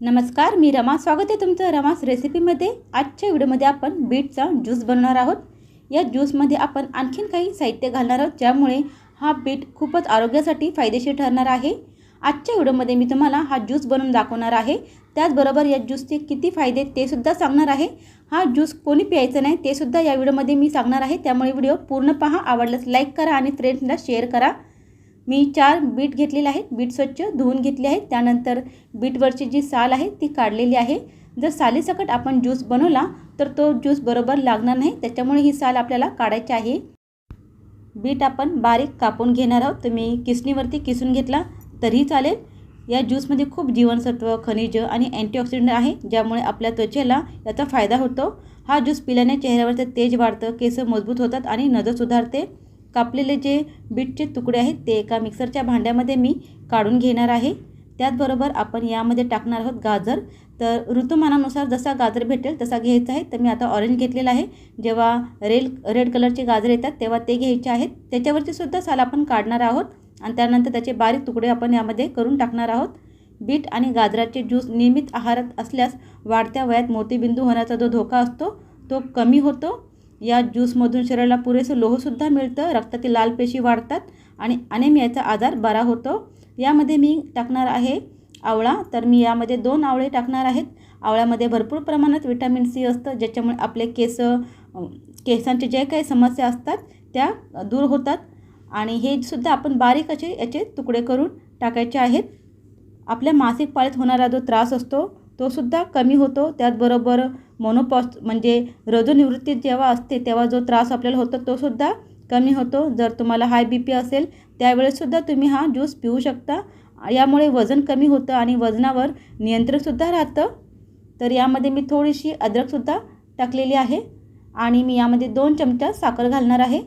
नमस्कार मी रमा. स्वागत आहे तुमचं रमास रेसिपीमध्ये. आजच्या व्हिडिओमध्ये आपण बीटचा ज्यूस बनवणार आहोत. या ज्यूसमध्ये आपण आणखीन काही साहित्य घालणार आहोत ज्यामुळे हा बीट खूपच आरोग्यासाठी फायदेशीर ठरणार आहे. आजच्या व्हिडिओमध्ये मी तुम्हाला हा ज्यूस बनवून दाखवणार आहे. त्याचबरोबर या ज्यूसचे किती फायदे ते सुद्धा सांगणार आहे. हा ज्यूस कोणी प्यायचं नाही ते सुद्धा या व्हिडिओमध्ये मी सांगणार आहे. त्यामुळे व्हिडिओ पूर्ण पहा आवडल्यास लाईक करा आणि फ्रेंड्सला शेअर करा. मी चार बीट घेतलेले आहेत बीट स्वच्छ धुवून घेतले आहेत. त्यानंतर बीटवरची जी साल आहे ती काढलेली आहे. जर सालीसकट आपण ज्यूस बनवला तर तो ज्यूस बरोबर लागणार नाही. त्याच्यामुळे ही साल आपल्याला काढायची आहे. बीट आपण बारीक कापून घेणार आहोत. तुम्ही किसणीवरती किसून घेतला तरीही चालेल. या ज्यूसमध्ये खूप जीवनसत्व खनिज आणि अँटीऑक्सिडंट आहे ज्यामुळे आपल्या त्वचेला याचा फायदा होतो. हा ज्यूस पिल्याने चेहऱ्यावरचं तेज वाढतं केस मजबूत होतात आणि नजर सुधारते. कापलेले जे बीटचे तुकडे आहेत ते एका मिक्सरच्या भांड्यामध्ये मी काढून घेणार आहे. त्याचबरोबर आपण यामध्ये टाकणार आहोत गाजर. तर ऋतुमानानुसार जसा गाजर भेटेल तसा घ्यायचा आहे. तर मी आता ऑरेंज घेतलेला आहे. जेव्हा रेल रेड कलरचे गाजर येतात तेव्हा ते घ्यायचे आहेत. त्याच्यावरती सुद्धा साल आपण काढणार आहोत. आणि त्यानंतर त्याचे बारीक तुकडे आपण यामध्ये करून टाकणार आहोत. बीट आणि गाजराचे ज्यूस नियमित आहारात असल्यास वाढत्या वयात मोतीबिंदू होण्याचा जो धोका असतो तो कमी होतो. या ज्यूसमधून शरीराला पुरेसं लोहसुद्धा मिळतं रक्तातील लाल पेशी वाढतात आणि अनेमियाचा आजार बरा होतो. यामध्ये मी टाकणार आहे आवळा. तर मी यामध्ये दोन आवळे टाकणार आहेत. आवळ्यामध्ये भरपूर प्रमाणात विटॅमिन सी असतं ज्याच्यामुळे आपले केस केसांचे जे काही समस्या असतात त्या दूर होतात. आणि हे सुद्धा आपण बारीक असे याचे तुकडे करून टाकायचे आहेत. आपल्या मासिक पाळीत होणारा जो त्रास असतो तोसुद्धा कमी होतो. त्याचबरोबर मोनोपॉस म्हणजे रजोनिवृत्ती जेव्हा असते तेव्हा जो त्रास आपल्याला होतो तो सुद्धा कमी होतो. जर तुम्हाला हाय बी पी असेल त्यावेळेससुद्धा तुम्ही हा ज्यूस पिऊ शकता. यामुळे वजन कमी होतं आणि वजनावर नियंत्रणसुद्धा राहतं. तर यामध्ये मी थोडीशी अद्रकसुद्धा टाकलेली आहे आणि मी यामध्ये दोन चमचा साखर घालणार आहे.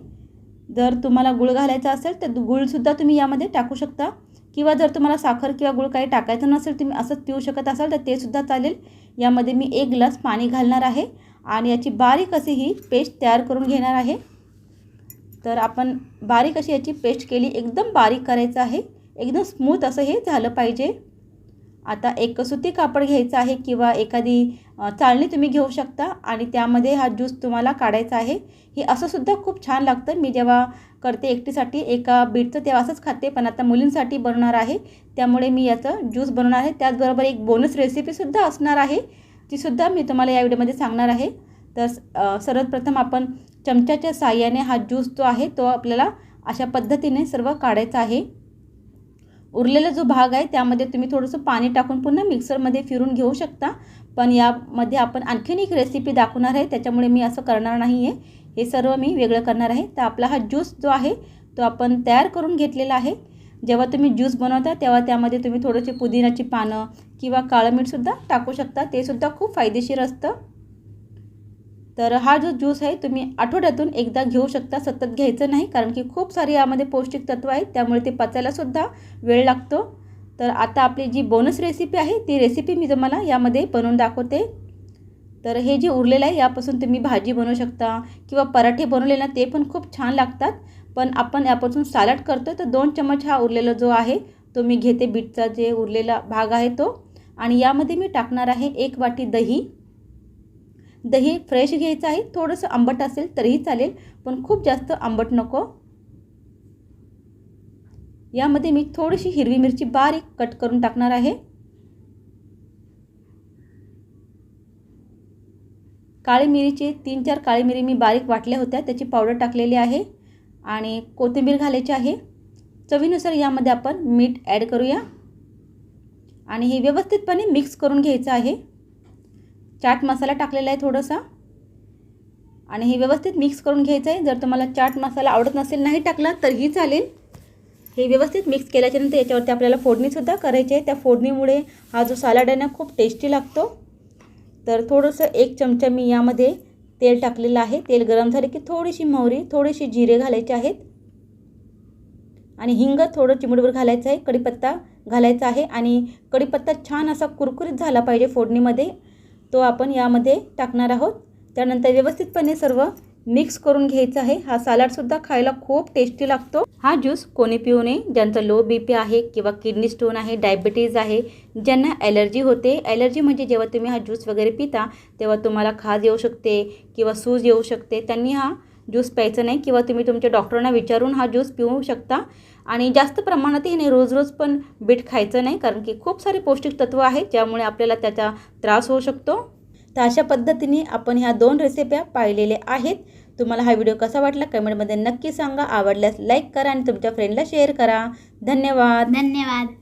जर तुम्हाला गुळ घालायचा असेल तर गुळसुद्धा तुम्ही यामध्ये टाकू शकता. किंवा जर तुम्हाला साखर किंवा गुळ काही टाकायचं नसेल तुम्ही असंच पिऊ शकत असाल तर ते सुद्धा चालेल. यामध्ये मी एक ग्लास पाणी घालणार आहे आणि याची बारीक अशी ही पेस्ट तयार करून घेणार आहे. तर आपण बारीक अशी याची पेस्ट केली एकदम बारीक करायचं आहे. एकदम स्मूथ असं हे झालं पाहिजे. आता एक सुती कापड घ्यायचं आहे किंवा एखादी चाळणी तुम्ही घेऊ शकता आणि त्यामध्ये हा ज्यूस तुम्हाला काढायचा आहे. हे असंसुद्धा खूप छान लागतं. मी जेव्हा करते एकटीसाठी एका बीटचं तेव्हा असंच खाते पण आता मुलींसाठी बनवणार आहे. त्यामुळे मी याचं ज्यूस बनवणार आहे. त्याचबरोबर एक बोनस रेसिपीसुद्धा असणार आहे तीसुद्धा मी तुम्हाला या व्हिडिओमध्ये सांगणार आहे. तर सर्वप्रथम आपण चमच्याच्या साह्याने हा ज्यूस जो आहे तो आपल्याला अशा पद्धतीने सर्व काढायचा आहे. उरलेला जो भाग आहे त्यामध्ये तुम्ही थोडंसं पाणी टाकून पुन्हा मिक्सरमध्ये फिरून घेऊ शकता. पण यामध्ये आपण आणखीन एक रेसिपी दाखवणार आहे. त्याच्यामुळे मी असं करणार नाही आहे हे सर्व मी वेगळं करणार आहे. तर आपला हा ज्यूस जो आहे तो आपण तयार करून घेतलेला आहे. जेव्हा तुम्ही ज्यूस बनवता तेव्हा त्यामध्ये तुम्ही थोडीशी पुदिनाची पानं किंवा काळं मीठसुद्धा टाकू शकता. ते सुद्धा खूप फायदेशीर असतं. तर हा जो ज्यूस आहे तुम्ही आठवड्यातून एकदा घेऊ शकता. सतत घ्यायचं नाही कारण की खूप सारी यामध्ये पौष्टिक तत्व आहेत. त्यामुळे ते पचायलासुद्धा वेळ लागतो. तर आता आपली जी बोनस रेसिपी आहे ती रेसिपी मी तुम्हाला यामध्ये बनवून दाखवते. तर हे जे उरलेलं आहे यापासून तुम्ही भाजी बनवू शकता किंवा पराठे बनवले ना ते पण खूप छान लागतात. पण आपण यापासून सॅलड करतो तर दोन चमच हा उरलेला जो आहे तो मी घेते बीटचा जे उरलेला भाग आहे तो. आणि यामध्ये मी टाकणार आहे एक वाटी दही. दही फ्रेश घ्यायचं आहे थोडंसं आंबट असेल तरीही चालेल पण खूप जास्त आंबट नको. यामध्ये मी थोडीशी हिरवी मिरची बारीक कट करून टाकणार आहे. काळी मिरीचे तीन चार काळी मिरी मी बारीक वाटल्या होत्या त्याची पावडर टाकलेली आहे आणि कोथिंबीर घालायची आहे. चवीनुसार यामध्ये आपण मीठ ॲड करूया आणि हे व्यवस्थितपणे मिक्स करून घ्यायचं आहे. चाट मसाला टाकलेला आहे थोडासा आणि हे व्यवस्थित मिक्स करून घ्यायचं आहे. जर तुम्हाला चाट मसाला आवडत नसेल नाही टाकला तरीही चालेल. हे व्यवस्थित मिक्स केल्याच्यानंतर याच्यावरती आपल्याला फोडणीसुद्धा करायची आहे. त्या फोडणीमुळे हा जो सॅलड आहे ना खूप टेस्टी लागतो. तर थोडंसं एक चमचा मी यामध्ये तेल टाकलेलं आहे. तेल गरम झाले की थोडीशी मोहरी थोडीशी जिरे घालायचे आहेत. आणि हिंग थोडं चिमडवर घालायचं आहे कढीपत्ता घालायचा आहे. आणि कढीपत्ता छान असा कुरकुरीत झाला पाहिजे फोडणीमध्ये. तो आपण यामध्ये टाकणार आहोत. त्यानंतर व्यवस्थितपणे सर्व मिक्स करून घ्यायचा आहे. हा सॅलडसुद्धा खायला खूप टेस्टी लागतो. हा ज्यूस कोणी पिऊ नये. ज्यांचं लो बी पी आहे किंवा किडनी स्टोन आहे डायबिटीज आहे ज्यांना ॲलर्जी होते. ॲलर्जी म्हणजे जेव्हा तुम्ही हा ज्यूस वगैरे पिता तेव्हा तुम्हाला खाज येऊ शकते किंवा सूज येऊ शकते. त्यांनी हा ज्यूस प्यायचं नाही किंवा तुम्ही तुमच्या डॉक्टरांना विचारून हा ज्यूस पिऊ शकता. आणि जास्त प्रमाणातही नाही रोज रोज पण बीट खायचं नाही कारण की खूप सारे पौष्टिक तत्व आहेत ज्यामुळे आपल्याला त्याचा त्रास होऊ शकतो. तर अशा पद्धतीने आपण ह्या दोन रेसिप्या पाहिलेल्या आहेत. तुम्हाला हा व्हिडिओ कसा वाटला कमेंटमध्ये नक्की सांगा. आवडल्यास लाईक करा आणि तुमच्या फ्रेंडला शेअर करा. धन्यवाद. धन्यवाद.